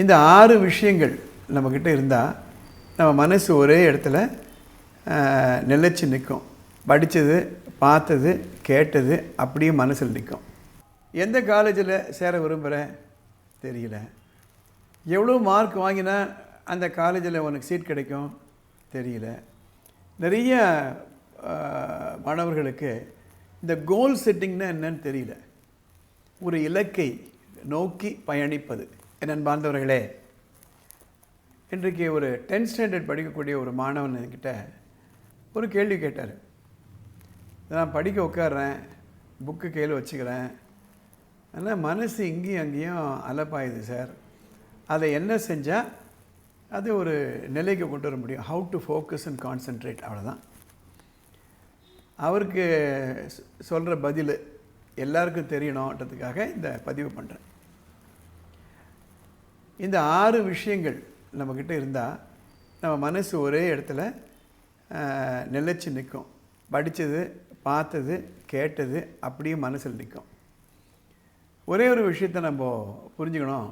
இந்த ஆறு விஷயங்கள் நம்மக்கிட்ட இருந்தால் நம்ம மனசு ஒரே இடத்துல நிலச்சி நிலைச்சு நிற்கும் படித்தது பார்த்தது கேட்டது அப்படியே மனசில் நிற்கும் எந்த காலேஜில் சேர விரும்புகிறேன் தெரியல. எவ்வளோ மார்க் வாங்கினா அந்த காலேஜில் உனக்கு சீட் கிடைக்கும்? தெரியல. நிறைய மாணவர்களுக்கு இந்த கோல் செட்டிங்னா என்னன்னு தெரியல. ஒரு இலக்கை நோக்கி பயணிப்பது. என் பாந்தவர்களே இன்றைக்கு ஒரு டென்த் ஸ்டாண்டர்ட் படிக்கக்கூடிய ஒரு மாணவன் என்கிட்ட ஒரு கேள்வி கேட்டார். நான் படிக்க உட்கார்றேன் புக்கு கையில் வச்சுக்கிறேன். ஆனால் மனசு இங்கேயும் அங்கேயும் அலப்பாயுது சார். அதை என்ன செஞ்சால் அது ஒரு நிலைக்கு கொண்டு வர முடியும். How to focus and concentrate அவ்வளோதான் அவருக்கு சொல்கிற பதில் எல்லாருக்கும் தெரியணுன்றதுக்காக இந்த பதிவு பண்ணுறேன் இந்த ஆறு விஷயங்கள் நம்மக்கிட்ட இருந்தால் நம்ம மனசு ஒரே இடத்துல நிலச்சி நிலைச்சு நிற்கும் படித்தது பார்த்தது கேட்டது அப்படியே மனசில் நிற்கும் ஒரே ஒரு விஷயத்தை நம்ம புரிஞ்சுக்கணும்.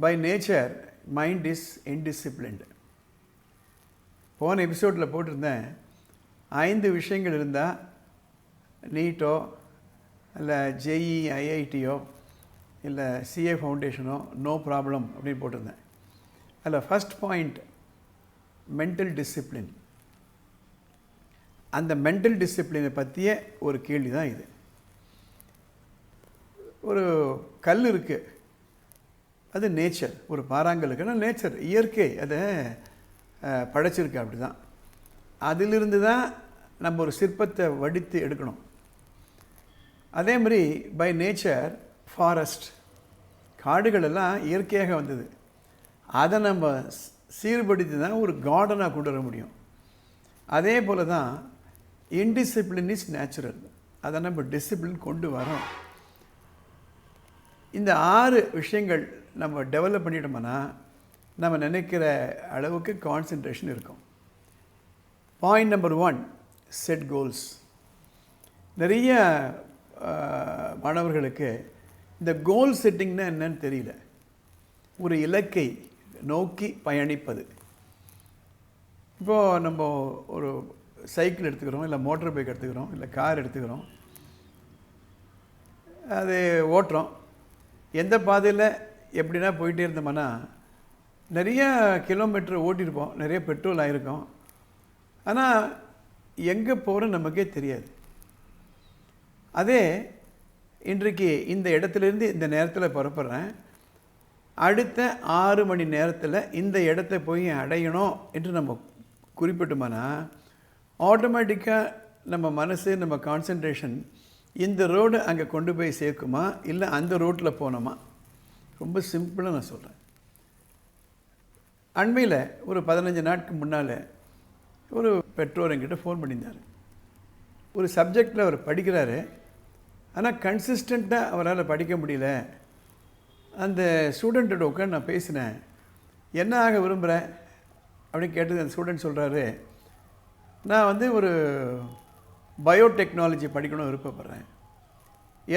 By nature mind is indisciplined போன எபிசோடில் போட்டிருந்தேன். ஐந்து விஷயங்கள் இருந்தால் நீட்டோ இல்லை ஜேஇ ஐஐடியோ இல்லை சிஏ ஃபவுண்டேஷனோ நோ ப்ராப்ளம் அப்படின்னு போட்டிருந்தேன். அதில் ஃபஸ்ட் பாயிண்ட் மென்டல் டிசிப்ளின் அந்த மென்டல் டிசிப்ளினை பற்றிய ஒரு கேள்வி தான் இது. ஒரு கல் இருக்குது அது நேச்சர் ஒரு பாறாங்கல் இருக்குன்னா நேச்சர் இயற்கை அதை படைச்சிருக்கு அப்படி தான் அதிலிருந்து தான் நம்ம ஒரு சிற்பத்தை வடித்து எடுக்கணும். அதே மாதிரி பை நேச்சர் ஃபாரஸ்ட் காடுகள் எல்லாம் இயற்கையாக வந்தது. அதை நம்ம சீர்படுத்தி தான் ஒரு கார்டனாக கொண்டு வர முடியும். அதே போல் தான் இன்டிசிப்ளின் இஸ் நேச்சுரல் அதை நம்ம டிசிப்ளின் கொண்டு வரோம். இந்த ஆறு விஷயங்கள் நம்ம டெவலப் பண்ணிட்டோம்னா நம்ம நினைக்கிற அளவுக்கு கான்சென்ட்ரேஷன் இருக்கும். Point number one set goals நிறைய மாணவர்களுக்கு இந்த கோல் செட்டிங்னா என்னன்னு தெரியல. ஒரு இலக்கை நோக்கி பயணிப்பது. இப்போது நம்ம ஒரு சைக்கிள் எடுத்துக்கிறோம் இல்லை மோட்டர் பைக் எடுத்துக்கிறோம் இல்லை கார் எடுத்துக்கிறோம். அது ஓட்டுறோம். எந்த பாதையில் எப்படின்னா போயிட்டே இருந்தோம்னா நிறைய கிலோமீட்டர் ஓட்டியிருப்போம் நிறைய பெட்ரோல் ஆகிருக்கோம் ஆனால் எங்கே போகிறோம் நமக்கே தெரியாது. அதே இன்றைக்கு இந்த இடத்துலேருந்து இந்த நேரத்தில் புறப்படுறேன். அடுத்த ஆறு மணி நேரத்தில் இந்த இடத்த போய் அடையணும் என்று நம்ம குறிப்பிட்டோம்னா ஆட்டோமேட்டிக்காக நம்ம மனசு நம்ம கான்சன்ட்ரேஷன் இந்த ரோடு அங்கே கொண்டு போய் சேர்க்குமா? இல்லை அந்த ரோட்டில் போனோமா ரொம்ப சிம்பிளாக நான் சொல்கிறேன் அண்மையில் ஒரு பதினஞ்சு நாட்கு முன்னால் ஒரு பெற்றோர் என்கிட்ட ஃபோன் பண்ணியிருந்தார். ஒரு சப்ஜெக்டில் அவர் படிக்கிறாரு. ஆனால் கன்சிஸ்டண்ட்டாக அவரால் படிக்க முடியல. அந்த ஸ்டூடெண்ட்டோட உட்காந்து நான் பேசினேன். என்ன ஆக விரும்புகிறேன் அப்படின்னு கேட்டது அந்த ஸ்டூடெண்ட் சொல்கிறாரு நான் வந்து ஒரு பயோடெக்னாலஜி படிக்கணும் விருப்பப்படுறேன்.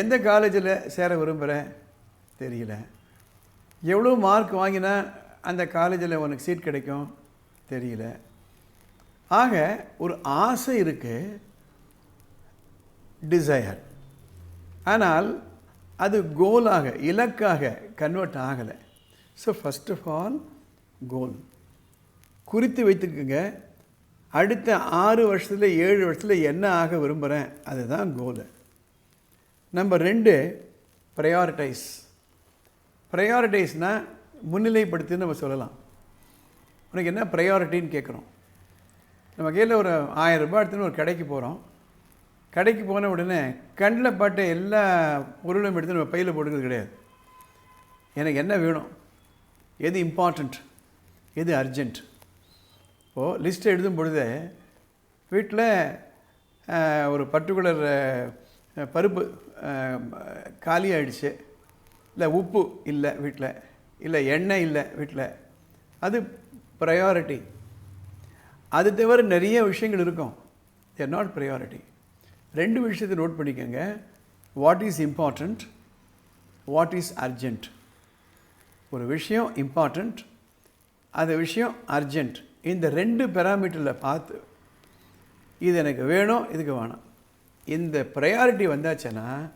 எந்த காலேஜில் சேர விரும்புகிறேன் தெரியல. எவ்வளோ மார்க் வாங்கினா அந்த காலேஜில் உனக்கு சீட் கிடைக்கும்? தெரியல. ஆக ஒரு ஆசை இருக்குது டிசையர் ஆனால் அது கோலாக இலக்காக கன்வெர்ட் ஆகலை. So first of all goal குறித்து வைத்துக்குங்க. அடுத்த ஆறு வருஷத்தில் ஏழு வருஷத்தில் என்ன ஆக விரும்புகிறேன் அதுதான் கோலு நம்பர் ரெண்டு ப்ரையாரிட்டைஸ் ப்ரையாரிட்டைஸ்னால் முன்னிலைப்படுத்தின்னு நம்ம சொல்லலாம். உனக்கு என்ன ப்ரையாரிட்டின்னு கேட்குறோம். நம்ம கையில் ஒரு ஆயிரம் ரூபாய் எடுத்துன்னு ஒரு கடைக்கு போகிறோம் கடைக்கு போன உடனே கண்ணில் பட்ட எல்லா பொருளும் எடுத்து நம்ம பையில் போட்டுக்கிறது கிடையாது. எனக்கு என்ன வேணும்? எது இம்பார்ட்டண்ட் எது அர்ஜென்ட் இப்போது லிஸ்ட்டை எழுதும் பொழுது வீட்டில் ஒரு பர்டிகுலர் பருப்பு அஹ், காலி ஆயிடுச்சு. இல்லை உப்பு இல்லை வீட்டில் இல்லை எண்ணெய் இல்லை வீட்டில் அது ப்ரையாரிட்டி அது தவிர நிறைய விஷயங்கள் இருக்கும். தேர் நாட் ப்ரையாரிட்டி ரெண்டு விஷயத்தை நோட் பண்ணிக்கோங்க. What is important what is urgent ஒரு விஷயம் இம்பார்ட்டண்ட் அந்த விஷயம் அர்ஜெண்ட் இந்த ரெண்டு பெராமீட்டரில் பார்த்து இது எனக்கு வேணும் இதுக்கு வேணாம். இந்த ப்ரையாரிட்டி வந்தாச்சுன்னா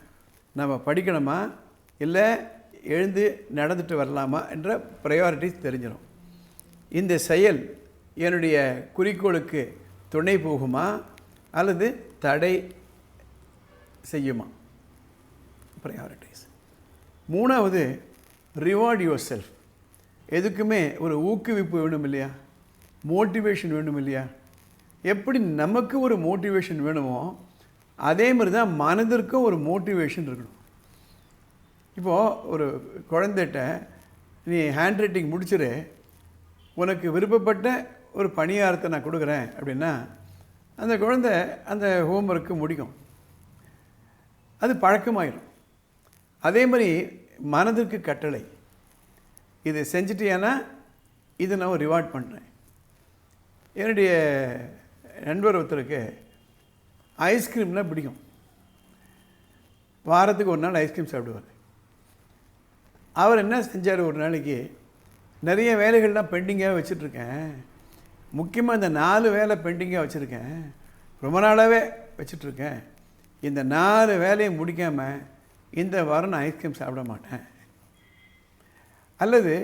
நம்ம படிக்கணுமா? இல்லை எழுந்து நடந்துட்டு வரலாமா என்ற ப்ரையாரிட்டி தெரிஞ்சிடும் இந்த செயல் என்னுடைய குறிக்கோளுக்கு துணை போகுமா? அல்லது தடை செய்யுமா? ப்ரையாரிட்டிஸ் மூணாவது ரிவார்ட் யுவர் செல்ஃப் எதுக்குமே ஒரு ஊக்குவிப்பு வேணும் இல்லையா? மோட்டிவேஷன் வேணும் இல்லையா? எப்படி நமக்கு ஒரு மோட்டிவேஷன் வேணுமோ அதே மாதிரி தான் மனதிற்கும் ஒரு மோட்டிவேஷன் இருக்கணும். இப்போது ஒரு குழந்தைகிட்ட நீ ஹேண்ட் ரைட்டிங் முடிச்சிரு. உனக்கு விருப்பப்பட்ட ஒரு பணியாரத்தை நான் கொடுக்குறேன். அப்படின்னா அந்த குழந்தை அந்த ஹோம்ஒர்க்கு முடிக்கும். அது பழக்கமாயிடும் அதே மாதிரி மனதிற்கு கட்டளை. இது செஞ்சிட்டேன்னா இதை நான் ரிவார்ட் பண்ணுறேன் என்னுடைய நண்பர் ஒருத்தருக்கு ஐஸ்கிரீம்னால் பிடிக்கும். வாரத்துக்கு ஒரு நாள் ஐஸ்கிரீம் சாப்பிடுவார். அவர் என்ன செஞ்சார் ஒரு நாளைக்கு நிறைய வேலைகள்லாம் பெண்டிங்காக வச்சிட்ருக்கேன். முக்கியமாக இந்த நாலு வேலை பெண்டிங்காக வச்சுருக்கேன். ரொம்ப நாளாகவே வச்சிட்ருக்கேன். இந்த நாலு வேலையை முடிக்காமல் இந்த வாரம் நான் ஐஸ்கிரீம் சாப்பிட மாட்டேன். அல்லது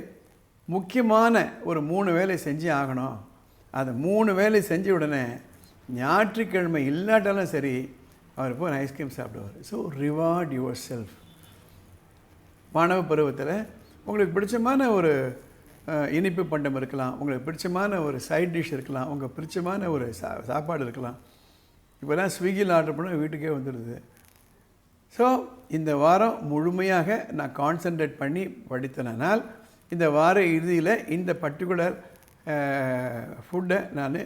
முக்கியமான ஒரு மூணு வேலை செஞ்சு ஆகணும். அதை மூணு வேலை செஞ்ச உடனே ஞாயிற்றுக்கிழமை இல்லாட்டாலும் சரி அவர் போய் ஐஸ்கிரீம் சாப்பிடுவார். ஸோ ரிவார்ட் யுவர் செல்ஃப் மாணவ பருவத்தில் உங்களுக்கு பிடிச்சமான ஒரு இனிப்பு பண்டம் இருக்கலாம். உங்களுக்கு பிடிச்சமான ஒரு சைட் டிஷ் இருக்கலாம். உங்களுக்கு பிடிச்சமான ஒரு சா சாப்பாடு இருக்கலாம். இப்போல்லாம் ஸ்விக்கியில் ஆர்டர் பண்ண வீட்டுக்கே வந்துடுது. ஸோ இந்த வாரம் முழுமையாக நான் கான்சென்ட்ரேட் பண்ணி படித்தனால் இந்த வார இறுதியில் இந்த பர்டிகுலர் ஃபுட்டை நான்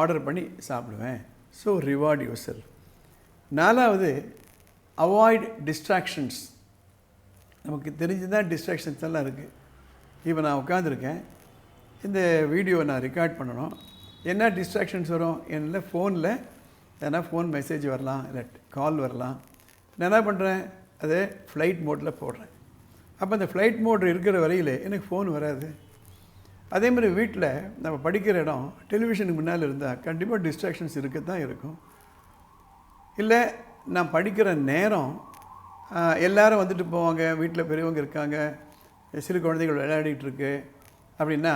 ஆர்டர் பண்ணி சாப்பிடுவேன். ஸோ ரிவார்ட் யூசர் நாலாவது அவாய்ட் டிஸ்ட்ராக்ஷன்ஸ் நமக்கு தெரிஞ்சு தான் டிஸ்ட்ராக்ஷன்ஸ் எல்லாம் இருக்குது இப்போ நான் உட்காந்துருக்கேன் இந்த வீடியோ நான் ரெக்கார்ட் பண்ணணும். என்ன டிஸ்ட்ராக்ஷன்ஸ் வரும்? என்ன ஃபோனில் ஏன்னா ஃபோன் மெசேஜ் வரலாம் இல்லை கால் வரலாம். நான் என்ன பண்ணுறேன் அது ஃப்ளைட் மோட்டில் போடுறேன். அப்போ அந்த ஃப்ளைட் மோட் இருக்கிற வரையில் எனக்கு ஃபோன் வராது. அதே மாதிரி வீட்டில் நம்ம படிக்கிற இடம் டெலிவிஷனுக்கு முன்னால் இருந்தால் கண்டிப்பாக டிஸ்ட்ராக்ஷன்ஸ் இருக்க தான் இருக்கும். இல்லை நான் படிக்கிற நேரம் எல்லோரும் வந்துட்டு போவாங்க வீட்டில் பெரியவங்க இருக்காங்க சிறு குழந்தைகள் விளையாடிட்டு இருக்கு. அப்படின்னா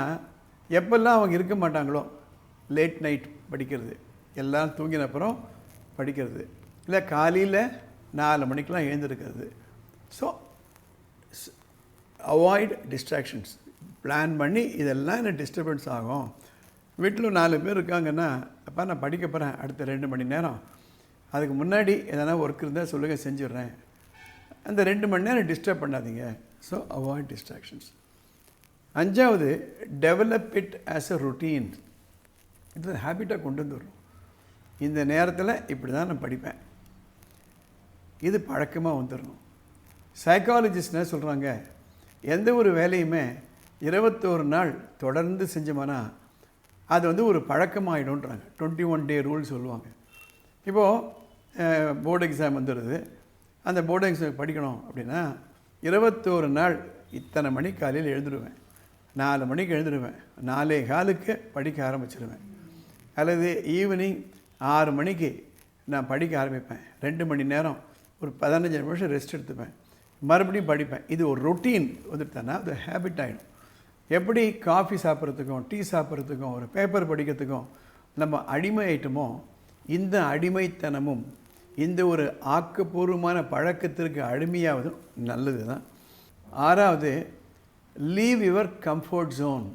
எப்பெல்லாம் அவங்க இருக்க மாட்டாங்களோ லேட் நைட் படிக்கிறது. எல்லாம் தூங்கின அப்புறம் படிக்கிறது. இல்லை காலையில் நாலு மணிக்கெலாம் எழுந்திருக்கிறது. ஸோ அவாய்ட் டிஸ்ட்ராக்ஷன்ஸ் பிளான் பண்ணி இதெல்லாம் எனக்கு டிஸ்டர்பன்ஸ் ஆகும். வீட்டில் நாலு பேர் இருக்காங்கன்னா அப்பா நான் படிக்க போகிறேன் அடுத்த ரெண்டு மணி நேரம். அதுக்கு முன்னாடி எதனா ஒர்க் இருந்தால் சொல்லுங்கள் செஞ்சிடுறேன். அந்த ரெண்டு மணி நேரம் டிஸ்டர்ப் பண்ணாதீங்க. ஸோ அவாய்ட் டிஸ்ட்ராக்ஷன்ஸ் அஞ்சாவது develop it as a routine இது ஹேபிட்டாக கொண்டு வந்துடுறோம் இந்த நேரத்தில் இப்படி தான் நான் படிப்பேன். இது பழக்கமாக வந்துடணும் சைக்காலஜிஸ்ட் என்ன சொல்கிறாங்க எந்த ஒரு வேலையுமே இருபத்தோரு நாள் தொடர்ந்து செஞ்சோம்னா அது வந்து ஒரு பழக்கமாகிடும்ன்றாங்க டுவெண்ட்டி ஒன் டே ரூல் சொல்லுவாங்க இப்போது போர்டு எக்ஸாம் வந்துடுது அந்த போர்டு எக்ஸாம் படிக்கணும் அப்படின்னா இருபத்தோரு நாள் இத்தனை மணி காலையில் எழுந்துடுவேன் நாலு மணிக்கு எழுந்துடுவேன் நாலே காலுக்கு படிக்க ஆரம்பிச்சிடுவேன் அல்லது ஈவினிங் ஆறு மணிக்கு நான் படிக்க ஆரம்பிப்பேன். ரெண்டு மணி நேரம் ஒரு பதினஞ்சு நிமிஷம் ரெஸ்ட் எடுத்துப்பேன். மறுபடியும் படிப்பேன். இது ஒரு ரொட்டீன் வந்துட்டேன்னா அது ஹேபிட் ஆகிடும் எப்படி காஃபி சாப்பிட்றதுக்கும் டீ சாப்பிட்றதுக்கும் ஒரு பேப்பர் படிக்கிறதுக்கும் நம்ம அடிமை ஆயிட்டோமோ இந்த அடிமைத்தனமும் இந்த ஒரு ஆக்கப்பூர்வமான பழக்கத்திற்கு அடிமையாவதும் நல்லது தான் ஆறாவது leave your comfort zone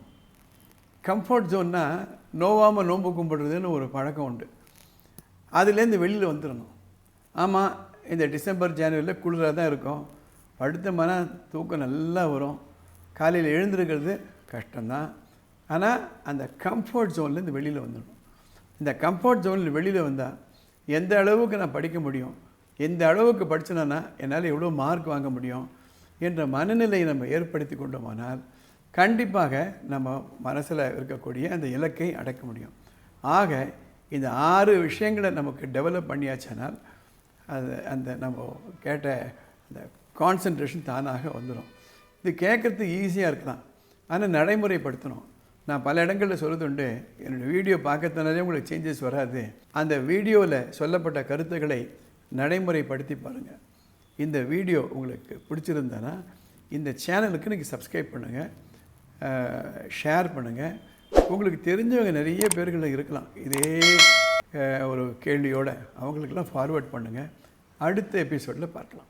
comfort ஜோன்னா நோவாமல் நோன்பு கும்பிடுறதுன்னு ஒரு பழக்கம் உண்டு. அதுலேருந்து வெளியில் வந்துடணும். ஆமாம் இந்த டிசம்பர் ஜனவரியில் குளிராக தான் இருக்கும். படுத்தோம்னா தூக்கம் நல்லா வரும். காலையில் எழுந்திருக்கிறது கஷ்டம்தான். ஆனால் அந்த கம்ஃபர்ட் ஜோன்லேருந்து வெளியில் வந்துடணும். இந்த கம்ஃபர்ட் ஜோனில் வெளியில் வந்தால் எந்த அளவுக்கு நான் படிக்க முடியும்? எந்த அளவுக்கு படிச்சேன்னா என்னால் எவ்வளோ மார்க் வாங்க முடியும்? என்ற மனநிலையை நம்ம ஏற்படுத்தி கொண்டோமானால் கண்டிப்பாக நம்ம மனசில் இருக்கக்கூடிய அந்த இலக்கை அடைக்க முடியும். ஆக இந்த ஆறு விஷயங்களை நமக்கு டெவலப் பண்ணியாச்சுனால் அது அந்த நம்ம கேட்ட அந்த கான்சன்ட்ரேஷன் தானாக வந்துடும் இது கேட்குறதுக்கு ஈஸியாக இருக்கலாம். ஆனால் நடைமுறைப்படுத்தணும். நான் பல இடங்களில் சொல்லுதுண்டு என்னோடய வீடியோ பார்க்கறதுனாலே உங்களுக்கு சேஞ்சஸ் வராது. அந்த வீடியோவில் சொல்லப்பட்ட கருத்துக்களை நடைமுறைப்படுத்தி பாருங்கள் இந்த வீடியோ உங்களுக்கு பிடிச்சிருந்தேன்னா இந்த சேனலுக்கு நீங்கள் சப்ஸ்கிரைப் பண்ணுங்கள் ஷேர் பண்ணுங்கள் உங்களுக்கு தெரிஞ்சவங்க நிறைய பேர்கள் இருக்கலாம். இதே ஒரு கேள்வியோடு அவங்களுக்கெல்லாம் ஃபார்வர்ட் பண்ணுங்கள் அடுத்த எபிசோடில் பார்க்கலாம்.